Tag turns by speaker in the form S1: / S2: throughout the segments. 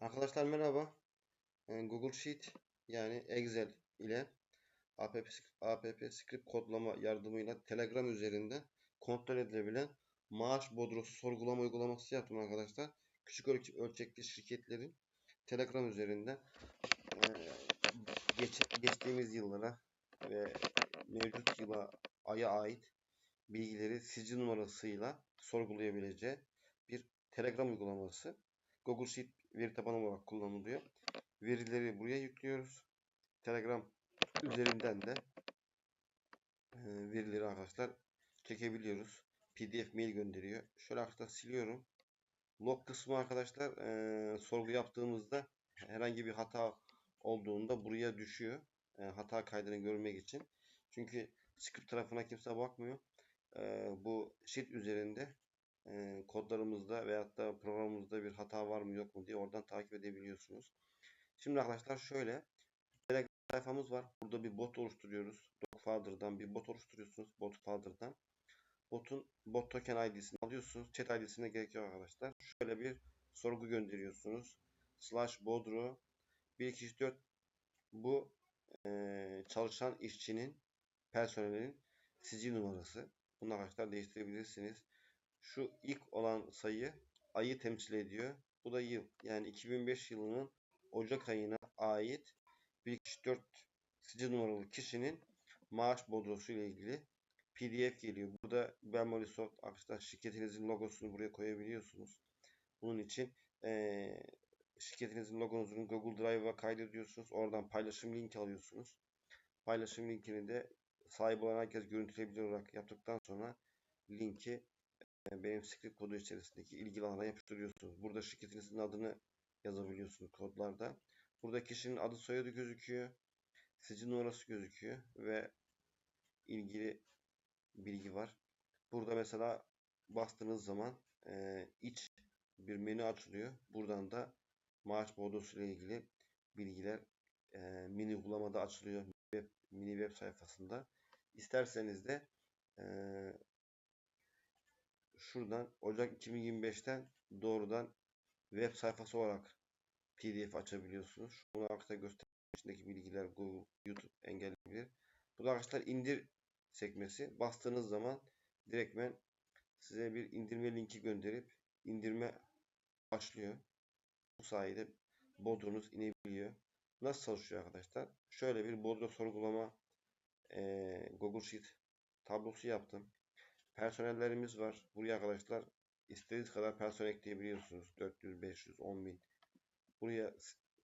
S1: Arkadaşlar merhaba. Ee, Google Sheet yani Excel ile app, app script kodlama yardımıyla Telegram üzerinden kontrol edilebilen maaş bodrosu sorgulama uygulaması yaptım arkadaşlar. Küçük ölçekli şirketlerin Telegram üzerinden e, geç, geçtiğimiz yıllara ve mevcut yıla aya ait bilgileri sicil numarasıyla sorgulayabileceği bir Telegram uygulaması. Google Sheet veri tabanı olarak kullanılıyor. Verileri buraya yüklüyoruz. Telegram üzerinden de e, verileri arkadaşlar çekebiliyoruz. PDF mail gönderiyor. Şöyle arkadaşlar siliyorum. Log kısmı arkadaşlar e, sorgu yaptığımızda herhangi bir hata olduğunda buraya düşüyor. E, hata kaydını görmek için. Çünkü script tarafına kimse bakmıyor. E, bu sheet üzerinde kodlarımızda veyahut da programımızda bir hata var mı yok mu diye oradan takip edebiliyorsunuz. Şimdi arkadaşlar şöyle Telegram sayfamız var. Burada bir bot oluşturuyoruz. Dogfather'dan bir bot oluşturuyorsunuz. Botfather'dan. Botun bot token ID'sini alıyorsunuz. Chat ID'sine gerek yok arkadaşlar. Şöyle bir sorgu gönderiyorsunuz. Slash bodro 1234 bu e, çalışan işçinin personelin sicil numarası. Bunu arkadaşlar değiştirebilirsiniz. Şu ilk olan sayı ayı temsil ediyor. Bu da yıl. Yani 2005 yılının Ocak ayına ait 124 sicil numaralı kişinin maaş bodrosu ile ilgili PDF geliyor. Burada Benmolisoft arkadaşlar şirketinizin logosunu buraya koyabiliyorsunuz. Bunun için ee, şirketinizin logonuzunu Google Drive'a kaydediyorsunuz. Oradan paylaşım linki alıyorsunuz. Paylaşım linkini de sahip olan herkes görüntüleyebilir olarak yaptıktan sonra linki benim script kodu içerisindeki ilgili alana yapıştırıyorsunuz. Burada şirketinizin adını yazabiliyorsunuz kodlarda. Burada kişinin adı soyadı gözüküyor. Sicil numarası gözüküyor ve ilgili bilgi var. Burada mesela bastığınız zaman e, iç bir menü açılıyor. Buradan da maaş bodosu ile ilgili bilgiler e, mini uygulamada açılıyor. Web, mini web sayfasında. İsterseniz de e, şuradan Ocak 2025'ten doğrudan web sayfası olarak PDF açabiliyorsunuz. Bunu arkada göstermek içindeki bilgiler Google, YouTube engelleyebilir. Bu da arkadaşlar indir sekmesi. Bastığınız zaman direktmen size bir indirme linki gönderip indirme başlıyor. Bu sayede bodronuz inebiliyor. Nasıl çalışıyor arkadaşlar? Şöyle bir bodro sorgulama e, Google Sheet tablosu yaptım. Personellerimiz var. Buraya arkadaşlar istediğiniz kadar personel ekleyebiliyorsunuz. 400, 500, 10 bin. Buraya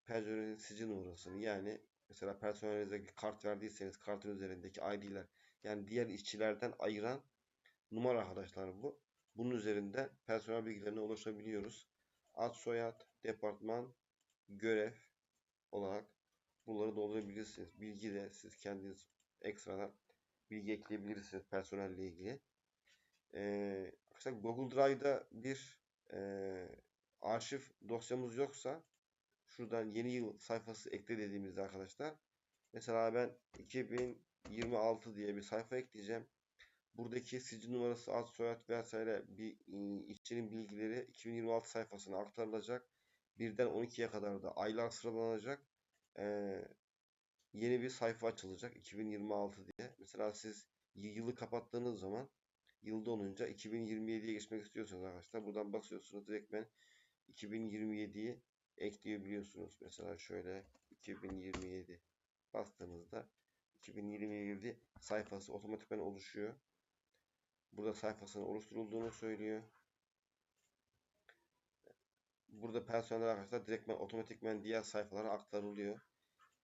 S1: personelin sicil numarasını yani mesela personelinize kart verdiyseniz kartın üzerindeki ID'ler yani diğer işçilerden ayıran numara arkadaşlar bu. Bunun üzerinden personel bilgilerine ulaşabiliyoruz. Ad, soyad, departman, görev olarak bunları doldurabilirsiniz. Bilgi de siz kendiniz ekstradan bilgi ekleyebilirsiniz personelle ilgili. Ee, arkadaşlar Google Drive'da bir e, arşiv dosyamız yoksa şuradan yeni yıl sayfası ekle dediğimizde arkadaşlar mesela ben 2026 diye bir sayfa ekleyeceğim. Buradaki sicil numarası, ad, soyad vesaire bir işçinin bilgileri 2026 sayfasına aktarılacak. Birden 12'ye kadar da aylar sıralanacak. Ee, yeni bir sayfa açılacak 2026 diye. Mesela siz yılı kapattığınız zaman yılda olunca 2027'ye geçmek istiyorsanız arkadaşlar buradan basıyorsunuz direktmen 2027'yi ekleyebiliyorsunuz. Mesela şöyle 2027 bastığınızda 2027 sayfası otomatikman oluşuyor. Burada sayfasının oluşturulduğunu söylüyor. Burada personel arkadaşlar direktmen otomatikmen diğer sayfalara aktarılıyor.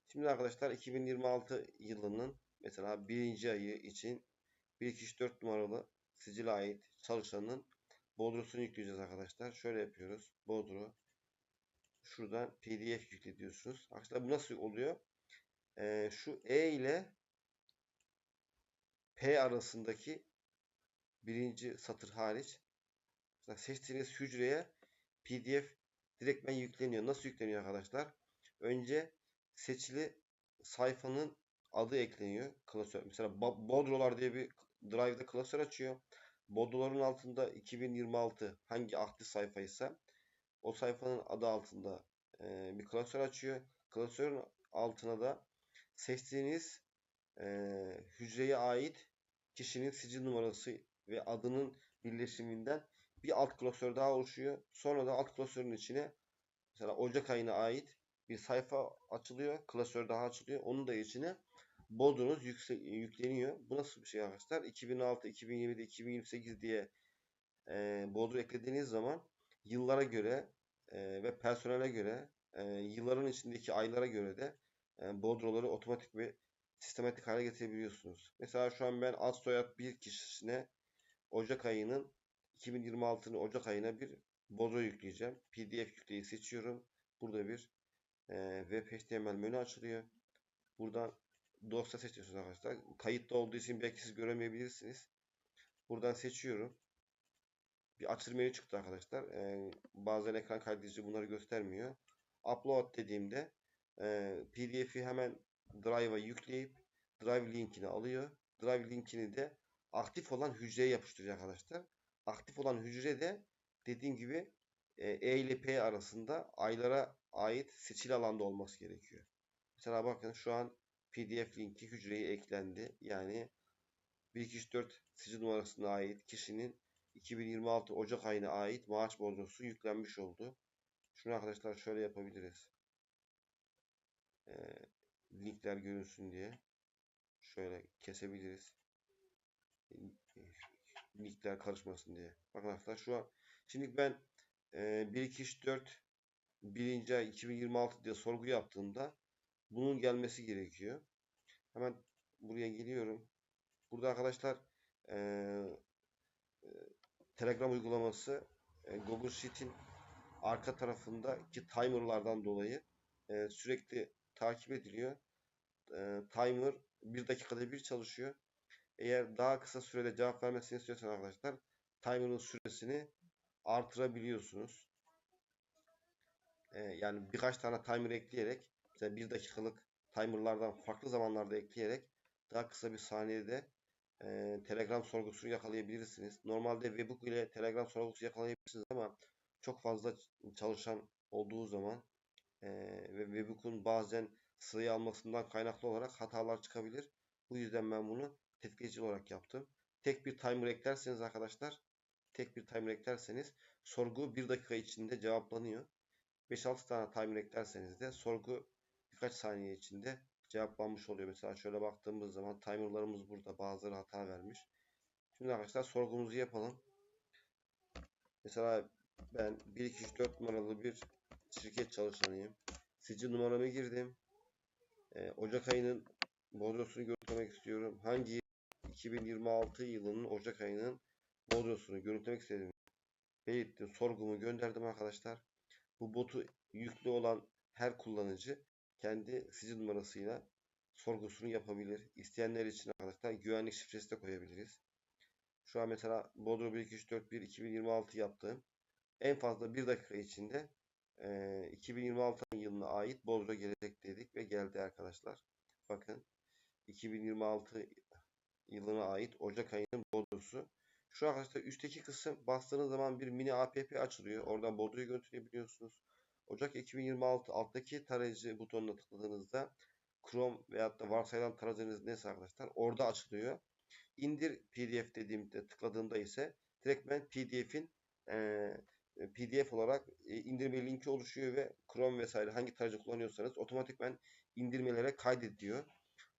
S1: Şimdi arkadaşlar 2026 yılının mesela birinci ayı için 1 2 3 4 numaralı sicile ait çalışanın bodrosunu yükleyeceğiz arkadaşlar. Şöyle yapıyoruz. Bodro. Şuradan pdf yükle diyorsunuz. Arkadaşlar bu nasıl oluyor? Ee, şu E ile P arasındaki birinci satır hariç seçtiğiniz hücreye pdf direktmen yükleniyor. Nasıl yükleniyor arkadaşlar? Önce seçili sayfanın adı ekleniyor. Klasör. Mesela Bodrolar diye bir drive'da klasör açıyor. Bodroların altında 2026 hangi aktif sayfaysa o sayfanın adı altında e, bir klasör açıyor. Klasörün altına da seçtiğiniz e, hücreye ait kişinin sicil numarası ve adının birleşiminden bir alt klasör daha oluşuyor. Sonra da alt klasörün içine mesela Ocak ayına ait bir sayfa açılıyor. Klasör daha açılıyor. Onun da içine bodrunuz yükse yükleniyor. Bu nasıl bir şey arkadaşlar? 2006, 2027, 2028 diye e, bodru eklediğiniz zaman yıllara göre e, ve personele göre e, yılların içindeki aylara göre de e, bodroları otomatik ve sistematik hale getirebiliyorsunuz. Mesela şu an ben ad soyad bir kişisine Ocak ayının 2026'nın Ocak ayına bir bodro yükleyeceğim. PDF yükleyi seçiyorum. Burada bir e, web HTML menü açılıyor. Buradan dosya seçiyorsunuz arkadaşlar. Kayıtlı olduğu için belki siz göremeyebilirsiniz. Buradan seçiyorum. Bir açılım menü çıktı arkadaşlar. E, bazen ekran kaydedici bunları göstermiyor. Upload dediğimde e, PDF'i hemen Drive'a yükleyip Drive linkini alıyor. Drive linkini de aktif olan hücreye yapıştırıyor arkadaşlar. Aktif olan hücre de dediğim gibi e, e ile P arasında aylara ait seçili alanda olması gerekiyor. Mesela bakın şu an PDF linki hücreye eklendi. Yani 1234 sicil numarasına ait kişinin 2026 Ocak ayına ait maaş bordrosu yüklenmiş oldu. Şunu arkadaşlar şöyle yapabiliriz. Ee, linkler görünsün diye. Şöyle kesebiliriz. Linkler karışmasın diye. Bakın arkadaşlar şu an şimdi ben e, 1 2 3 4 birinci ay 2026 diye sorgu yaptığımda bunun gelmesi gerekiyor. Hemen buraya geliyorum. Burada arkadaşlar e, e, Telegram uygulaması e, Google Sheet'in arka tarafındaki timerlardan dolayı e, sürekli takip ediliyor. E, timer bir dakikada bir çalışıyor. Eğer daha kısa sürede cevap vermesini istiyorsan arkadaşlar timer'ın süresini artırabiliyorsunuz. E, yani birkaç tane timer ekleyerek mesela bir dakikalık timerlardan farklı zamanlarda ekleyerek daha kısa bir saniyede e, Telegram sorgusunu yakalayabilirsiniz. Normalde Webhook ile Telegram sorgusu yakalayabilirsiniz ama çok fazla çalışan olduğu zaman e, ve Webhook'un bazen sırayı almasından kaynaklı olarak hatalar çıkabilir. Bu yüzden ben bunu tetikleyici olarak yaptım. Tek bir timer eklerseniz arkadaşlar tek bir timer eklerseniz sorgu bir dakika içinde cevaplanıyor. 5-6 tane timer eklerseniz de sorgu birkaç saniye içinde cevaplanmış oluyor. Mesela şöyle baktığımız zaman timerlarımız burada. Bazıları hata vermiş. Şimdi arkadaşlar sorgumuzu yapalım. Mesela ben 1, 2, 3, 4 numaralı bir şirket çalışanıyım. Sicil numaramı girdim. Ee, Ocak ayının bodrosunu görüntülemek istiyorum. Hangi 2026 yılının Ocak ayının bodrosunu görüntülemek istedim. Belirttim. Sorgumu gönderdim arkadaşlar. Bu botu yüklü olan her kullanıcı kendi sicil numarasıyla sorgusunu yapabilir. İsteyenler için arkadaşlar güvenlik şifresi de koyabiliriz. Şu an mesela Bodro 12341 2026 yaptığım en fazla 1 dakika içinde e, 2026 yılına ait Bodro gelecek dedik ve geldi arkadaşlar. Bakın 2026 yılına ait Ocak ayının Bodro'su. Şu arkadaşlar üstteki kısım bastığınız zaman bir mini app açılıyor. Oradan Bodro'yu görüntüleyebiliyorsunuz. Ocak 2026 alttaki tarayıcı butonuna tıkladığınızda Chrome veyahut da varsayılan tarayıcınız neyse arkadaşlar orada açılıyor. İndir PDF dediğimde tıkladığımda ise direktmen PDF'in e, PDF olarak e, indirme linki oluşuyor ve Chrome vesaire hangi tarayıcı kullanıyorsanız otomatikmen indirmelere kaydediyor.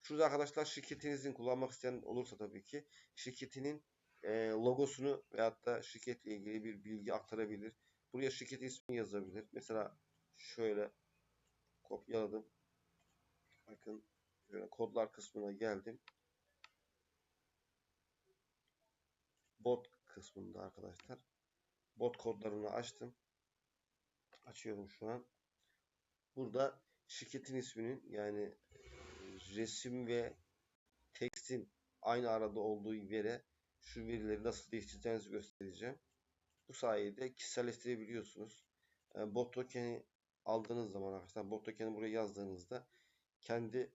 S1: Şurada arkadaşlar şirketinizin kullanmak isteyen olursa tabii ki şirketinin e, logosunu veyahut da şirketle ilgili bir bilgi aktarabilir. Buraya şirket ismi yazabilir. Mesela şöyle kopyaladım. Bakın şöyle kodlar kısmına geldim. Bot kısmında arkadaşlar. Bot kodlarını açtım. Açıyorum şu an. Burada şirketin isminin yani resim ve tekstin aynı arada olduğu yere şu verileri nasıl değiştireceğinizi göstereceğim. Bu sayede kişiselleştirebiliyorsunuz. Yani bot token'i aldığınız zaman arkadaşlar bot token'i buraya yazdığınızda kendi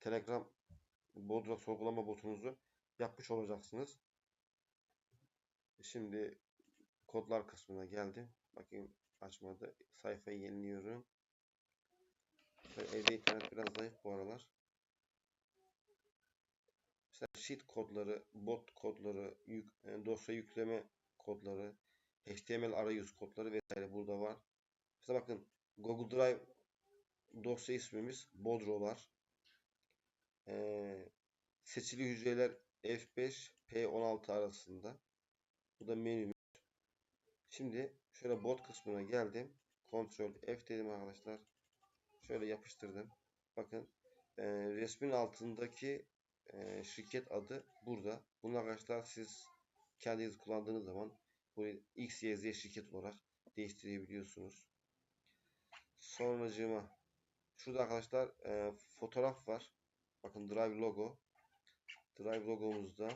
S1: Telegram Bodra sorgulama botunuzu yapmış olacaksınız. Şimdi kodlar kısmına geldim. Bakayım açmadı. Sayfayı yeniliyorum. Evde internet biraz zayıf bu aralar. Mesela sheet kodları, bot kodları, yük, e, dosya yükleme kodları, HTML arayüz kodları vesaire burada var. Mesela bakın Google Drive dosya ismimiz Bodrolar. Ee, seçili hücreler F5 P16 arasında. Bu da menümüz. Şimdi şöyle bot kısmına geldim. Ctrl F dedim arkadaşlar. Şöyle yapıştırdım. Bakın e, resmin altındaki e, şirket adı burada. Bunu arkadaşlar siz kendiniz kullandığınız zaman bu X, Y, Z şirket olarak değiştirebiliyorsunuz. Sonracığıma şurada arkadaşlar e, fotoğraf var. Bakın Drive logo. Drive logomuzda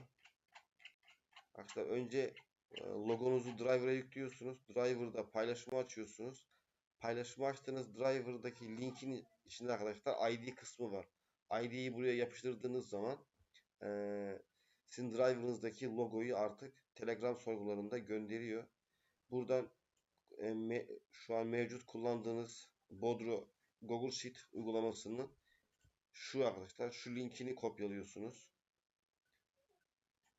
S1: arkadaşlar önce e, logonuzu Driver'a yüklüyorsunuz. Driver'da paylaşımı açıyorsunuz. Paylaşımı açtığınız Driver'daki linkin içinde arkadaşlar ID kısmı var. ID'yi buraya yapıştırdığınız zaman e, sizin driver'ınızdaki logoyu artık Telegram sorgularında gönderiyor. Buradan e, me, şu an mevcut kullandığınız Bodro Google Sheet uygulamasının şu arkadaşlar şu linkini kopyalıyorsunuz.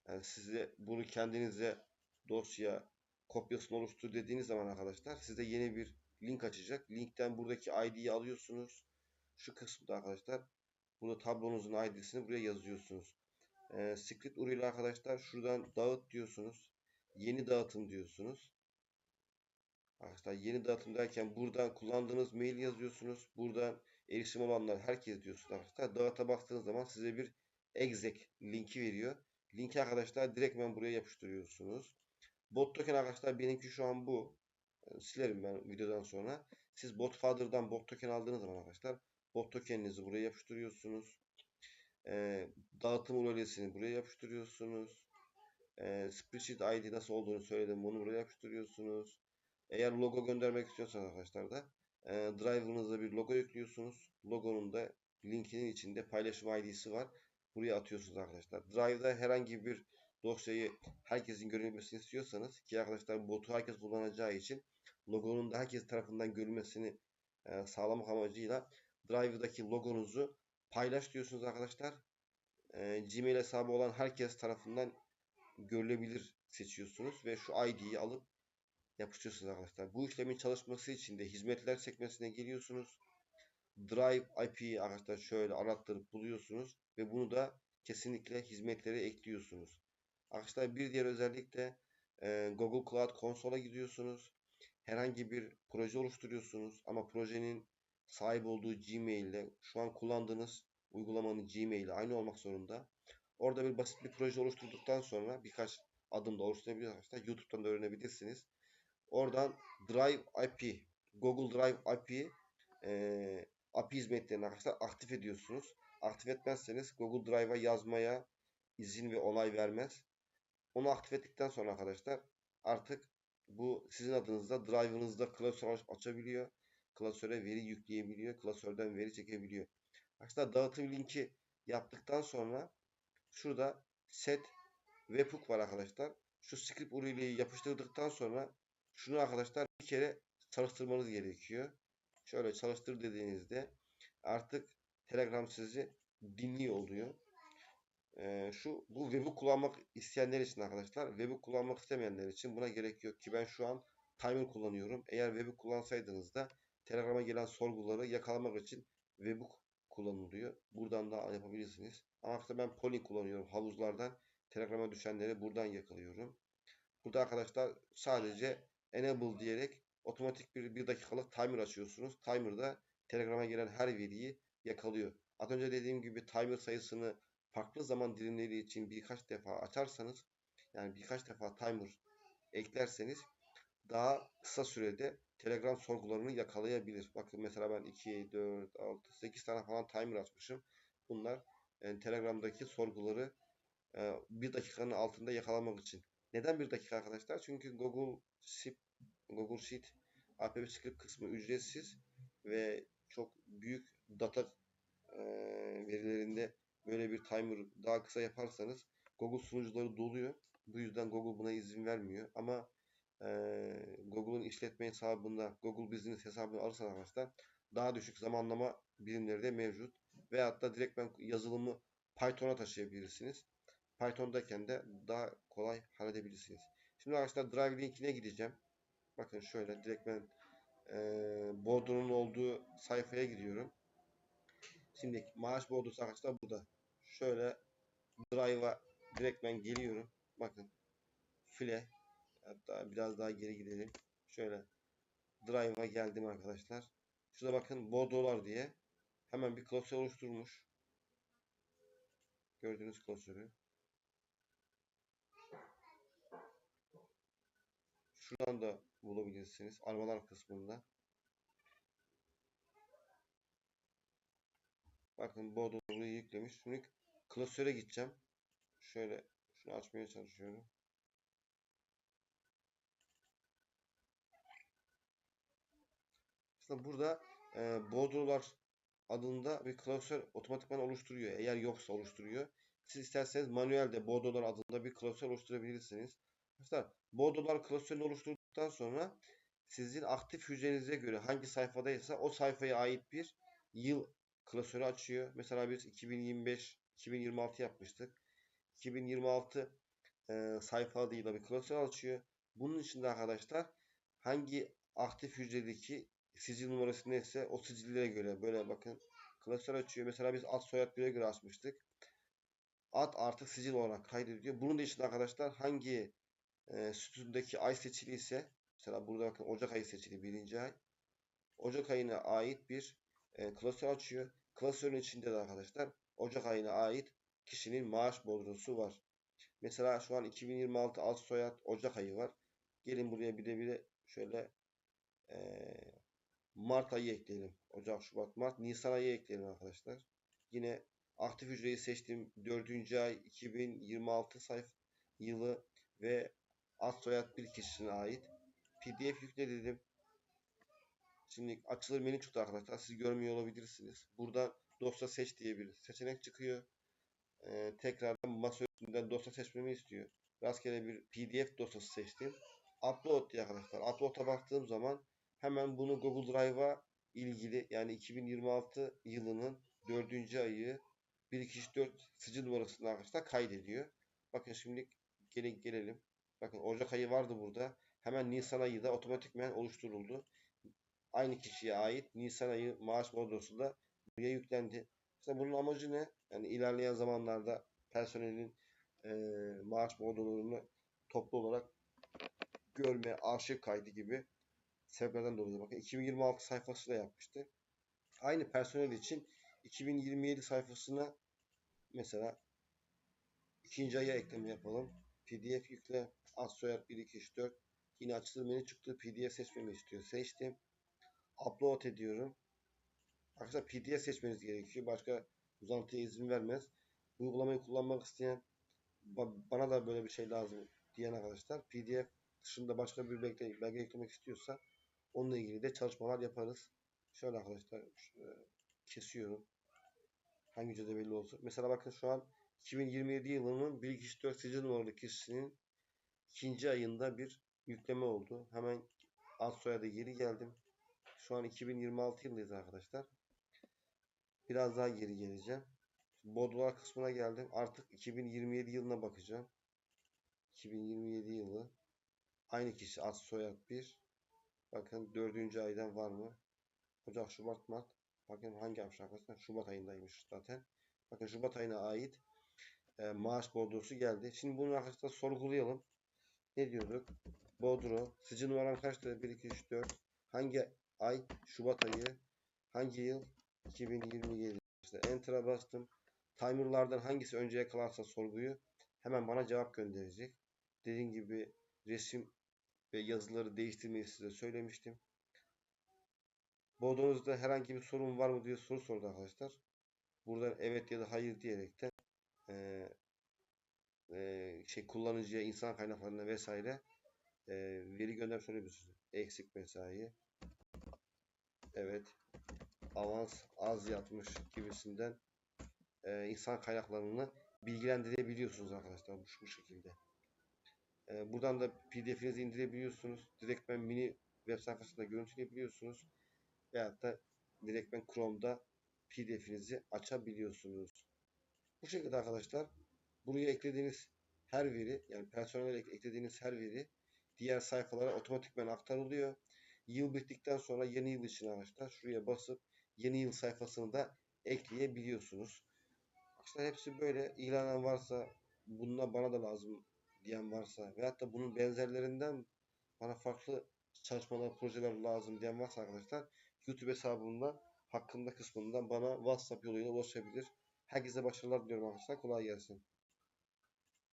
S1: Yani size bunu kendinize dosya kopyasını oluştur dediğiniz zaman arkadaşlar size yeni bir link açacak. Linkten buradaki ID'yi alıyorsunuz. Şu kısımda arkadaşlar burada tablonuzun ID'sini buraya yazıyorsunuz. Ee, script url arkadaşlar şuradan dağıt diyorsunuz. Yeni dağıtım diyorsunuz. Arkadaşlar yeni dağıtım derken buradan kullandığınız mail yazıyorsunuz. Buradan erişim olanlar herkes diyorsunuz arkadaşlar. Dağıta bastığınız zaman size bir exec linki veriyor. Linki arkadaşlar direktmen buraya yapıştırıyorsunuz. Bot token arkadaşlar benimki şu an bu. Silerim ben videodan sonra. Siz Botfather'dan bot token aldığınız zaman arkadaşlar bot tokeninizi buraya yapıştırıyorsunuz. Ee, dağıtım URL'sini buraya yapıştırıyorsunuz. Ee, spreadsheet ID nasıl olduğunu söyledim. Bunu buraya yapıştırıyorsunuz. Eğer logo göndermek istiyorsanız arkadaşlar da e, driver'ınıza bir logo yüklüyorsunuz. Logonun da linkinin içinde paylaşım ID'si var. Buraya atıyorsunuz arkadaşlar. Drive'da herhangi bir dosyayı herkesin görülmesini istiyorsanız ki arkadaşlar botu herkes kullanacağı için logonun da herkes tarafından görülmesini e, sağlamak amacıyla Drive'daki logonuzu paylaş diyorsunuz arkadaşlar. E, Gmail hesabı olan herkes tarafından görülebilir seçiyorsunuz ve şu ID'yi alıp yapıştırıyorsunuz arkadaşlar. Bu işlemin çalışması için de hizmetler sekmesine geliyorsunuz. Drive IP'yi arkadaşlar şöyle arattırıp buluyorsunuz ve bunu da kesinlikle hizmetlere ekliyorsunuz. Arkadaşlar bir diğer özellik de e, Google Cloud Console'a gidiyorsunuz. Herhangi bir proje oluşturuyorsunuz ama projenin sahip olduğu Gmail ile şu an kullandığınız uygulamanın Gmail ile aynı olmak zorunda. Orada bir basit bir proje oluşturduktan sonra birkaç adımda oluşturabiliyor arkadaşlar. YouTube'dan da öğrenebilirsiniz. Oradan Drive IP, Google Drive IP e, API hizmetlerini arkadaşlar aktif ediyorsunuz. Aktif etmezseniz Google Drive'a yazmaya izin ve onay vermez. Onu aktif ettikten sonra arkadaşlar artık bu sizin adınızda drive'ınızda klasör açabiliyor. Klasöre veri yükleyebiliyor. Klasörden veri çekebiliyor. Arkadaşlar dağıtım linki yaptıktan sonra şurada set webhook var arkadaşlar. Şu script URL'yi yapıştırdıktan sonra şunu arkadaşlar bir kere çalıştırmanız gerekiyor. Şöyle çalıştır dediğinizde artık Telegram sizi dinliyor oluyor. Ee, şu bu web'i kullanmak isteyenler için arkadaşlar, web'i kullanmak istemeyenler için buna gerek yok ki ben şu an Timer kullanıyorum. Eğer web'i kullansaydınız da Telegram'a gelen sorguları yakalamak için webhook kullanılıyor. Buradan da yapabilirsiniz. Ama ben Polling kullanıyorum. Havuzlardan Telegram'a düşenleri buradan yakalıyorum. Burada arkadaşlar sadece enable diyerek otomatik bir, bir dakikalık timer açıyorsunuz. Timer'da Telegram'a gelen her veriyi yakalıyor. Az önce dediğim gibi timer sayısını farklı zaman dilimleri için birkaç defa açarsanız yani birkaç defa timer eklerseniz daha kısa sürede Telegram sorgularını yakalayabilir. Bakın mesela ben 2, 4, 6, 8 tane falan timer açmışım. Bunlar yani Telegram'daki sorguları e, bir dakikanın altında yakalamak için. Neden bir dakika arkadaşlar? Çünkü Google Sheet, Google Sheet APP script kısmı ücretsiz ve çok büyük data e, verilerinde böyle bir timer daha kısa yaparsanız Google sunucuları doluyor. Bu yüzden Google buna izin vermiyor. Ama Google'un işletme hesabında Google Business hesabını alırsanız arkadaşlar daha düşük zamanlama birimleri de mevcut. Veyahut da direkt ben yazılımı Python'a taşıyabilirsiniz. Python'dayken de daha kolay halledebilirsiniz. Şimdi arkadaşlar Drive linkine gideceğim. Bakın şöyle direkt ben e, Bordo'nun olduğu sayfaya gidiyorum. Şimdi maaş bordosu arkadaşlar burada. Şöyle Drive'a direkt ben geliyorum. Bakın file hatta biraz daha geri gidelim. Şöyle Drive'a geldim arkadaşlar. Şurada bakın bordolar diye hemen bir klasör oluşturmuş. Gördüğünüz klasörü. Şuradan da bulabilirsiniz. Aramalar kısmında. Bakın bordoları yüklemiş. Şimdi klasöre gideceğim. Şöyle şunu açmaya çalışıyorum. İşte burada e, Bordolar adında bir klasör otomatikman oluşturuyor. Eğer yoksa oluşturuyor. Siz isterseniz manuelde Bordolar adında bir klasör oluşturabilirsiniz. Arkadaşlar Bordolar klasörünü oluşturduktan sonra sizin aktif hücrenize göre hangi sayfadaysa o sayfaya ait bir yıl klasörü açıyor. Mesela biz 2025 2026 yapmıştık. 2026 e, sayfa adıyla bir klasör açıyor. Bunun içinde arkadaşlar hangi aktif hücredeki sicil numarası neyse o sicillere göre böyle bakın klasör açıyor. Mesela biz ad soyad bire göre açmıştık. Ad artık sicil olarak kaydediliyor. Bunun da içinde arkadaşlar hangi e, sütundaki ay seçili ise mesela burada bakın Ocak ayı seçili birinci ay. Ocak ayına ait bir e, klasör açıyor. Klasörün içinde de arkadaşlar Ocak ayına ait kişinin maaş bordrosu var. Mesela şu an 2026 alt soyad Ocak ayı var. Gelin buraya bir de bir de şöyle e, Mart ayı ekleyelim. Ocak, Şubat, Mart, Nisan ayı ekleyelim arkadaşlar. Yine aktif hücreyi seçtiğim 4. ay 2026 sayfa yılı ve ad soyad bir kişisine ait. PDF yükle dedim. Şimdi açılır menü çıktı arkadaşlar. Siz görmüyor olabilirsiniz. Burada dosya seç diye bir seçenek çıkıyor. Ee, tekrardan masa üstünden dosya seçmemi istiyor. Rastgele bir PDF dosyası seçtim. Upload diye arkadaşlar. Upload'a baktığım zaman hemen bunu Google Drive'a ilgili yani 2026 yılının 4. ayı 1234 sicil numarasını arkadaşlar kaydediyor. Bakın şimdi gelin gelelim. Bakın Ocak ayı vardı burada. Hemen Nisan ayı da otomatikmen oluşturuldu. Aynı kişiye ait Nisan ayı maaş bordrosu da buraya yüklendi. İşte bunun amacı ne? Yani ilerleyen zamanlarda personelin e, maaş bordrolarını toplu olarak görme, arşiv kaydı gibi sebeplerden dolayı. Bakın 2026 sayfası da yapmıştı. Aynı personel için 2027 sayfasına mesela ikinci aya ekleme yapalım. PDF yükle. Ad soyad 1 2 3 4. Yine açılır menü çıktı. PDF seçmemi istiyor. Seçtim. Upload ediyorum. Arkadaşlar PDF seçmeniz gerekiyor. Başka uzantıya izin vermez. Uygulamayı kullanmak isteyen bana da böyle bir şey lazım diyen arkadaşlar PDF dışında başka bir belge, belge eklemek istiyorsa onunla ilgili de çalışmalar yaparız. Şöyle arkadaşlar şöyle kesiyorum. Hangi cüzde belli olsun. Mesela bakın şu an 2027 yılının 1 2 4 sicil numaralı kişisinin ikinci ayında bir yükleme oldu. Hemen ad soyadı geri geldim. Şu an 2026 yılındayız arkadaşlar. Biraz daha geri geleceğim. Bodrolar kısmına geldim. Artık 2027 yılına bakacağım. 2027 yılı. Aynı kişi ad soyad 1. Bakın 4. aydan var mı? Ocak, Şubat, Mart. Bakın hangi ay arkadaşlar? Şubat ayındaymış zaten. Bakın Şubat ayına ait e, maaş bordrosu geldi. Şimdi bunu arkadaşlar sorgulayalım. Ne diyorduk? Bodro. Sicil numaram kaçtı? 1, 2, 3, 4. Hangi ay? Şubat ayı. Hangi yıl? 2027. İşte Enter'a bastım. Timer'lardan hangisi önce yakalarsa sorguyu hemen bana cevap gönderecek. Dediğim gibi resim ve yazıları değiştirmeyi size söylemiştim. Bordonuzda herhangi bir sorun var mı diye soru sordu arkadaşlar. Buradan evet ya da hayır diyerekten e, e, şey kullanıcıya, insan kaynaklarına vesaire e, veri gönder söyleyebilirsiniz. Eksik mesai. Evet. Avans az yatmış gibisinden e, insan kaynaklarını bilgilendirebiliyorsunuz arkadaşlar bu, bu şekilde. E, buradan da pdf'inizi indirebiliyorsunuz. Direkt ben mini web sayfasında görüntüleyebiliyorsunuz. Veyahut da direktmen Chrome'da PDF'inizi açabiliyorsunuz. Bu şekilde arkadaşlar buraya eklediğiniz her veri yani personel eklediğiniz her veri diğer sayfalara otomatikman aktarılıyor. Yıl bittikten sonra yeni yıl için arkadaşlar şuraya basıp yeni yıl sayfasını da ekleyebiliyorsunuz. Arkadaşlar hepsi böyle ilanen varsa bununla bana da lazım diyen varsa veyahut da bunun benzerlerinden bana farklı çalışmalar, projeler lazım diyen varsa arkadaşlar YouTube hesabımda hakkında kısmından bana WhatsApp yoluyla ulaşabilir. Herkese başarılar diliyorum arkadaşlar. Kolay gelsin.